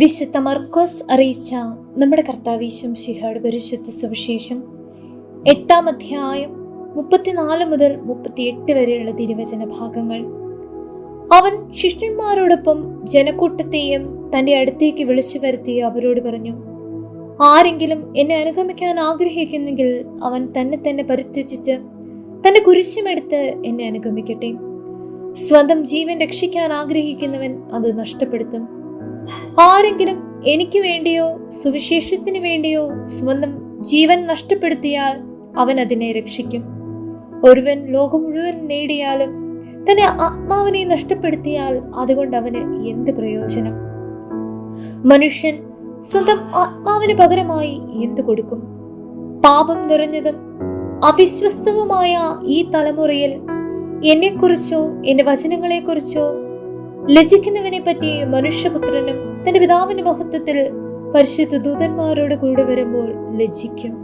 വിശുദ്ധ മർക്കോസ് അറിയിച്ച നമ്മുടെ കർത്താവീശം ശിഹാട് പരിശുദ്ധ സുവിശേഷം എട്ടാം അധ്യായം മുപ്പത്തിനാല് മുതൽ മുപ്പത്തിയെട്ട് വരെയുള്ള തിരുവചന ഭാഗങ്ങൾ. അവൻ ശിഷ്യന്മാരോടൊപ്പം ജനക്കൂട്ടത്തെയും തന്റെ അടുത്തേക്ക് വിളിച്ചു വരുത്തി അവരോട് പറഞ്ഞു ആരെങ്കിലും എന്നെ അനുഗമിക്കാൻ ആഗ്രഹിക്കുന്നെങ്കിൽ അവൻ തന്നെ തന്നെ പരിത്യജിച്ച് തന്റെ കുരിശുമെടുത്ത് എന്നെ അനുഗമിക്കട്ടെ. സ്വന്തം ജീവൻ രക്ഷിക്കാൻ ആഗ്രഹിക്കുന്നവൻ അത് നഷ്ടപ്പെടുത്തും. ആരെങ്കിലും എനിക്ക് വേണ്ടിയോ സുവിശേഷത്തിന് വേണ്ടിയോ സ്വന്തം ജീവൻ നഷ്ടപ്പെടുത്തിയാൽ അവൻ അതിനെ രക്ഷിക്കും. ഒരുവൻ ലോകം മുഴുവൻ നേടിയാലും തന്റെ ആത്മാവിനെ നഷ്ടപ്പെടുത്തിയാൽ അതുകൊണ്ട് അവന് എന്ത് പ്രയോജനം? മനുഷ്യൻ സ്വന്തം ആത്മാവിന് പകരമായി എന്തു കൊടുക്കും? പാപം നിറഞ്ഞതും അവിശ്വസ്തവുമായ ഈ തലമുറയിൽ എന്നെക്കുറിച്ചോ എന്റെ വചനങ്ങളെക്കുറിച്ചോ ലജിക്കുന്നവനെ പറ്റി മനുഷ്യപുത്രനും തന്റെ പിതാവിന്റെ മഹത്വത്തിൽ പരിശുദ്ധ ദൂതന്മാരോട് കൂടെ വരുമ്പോൾ ലജ്ജിക്കും.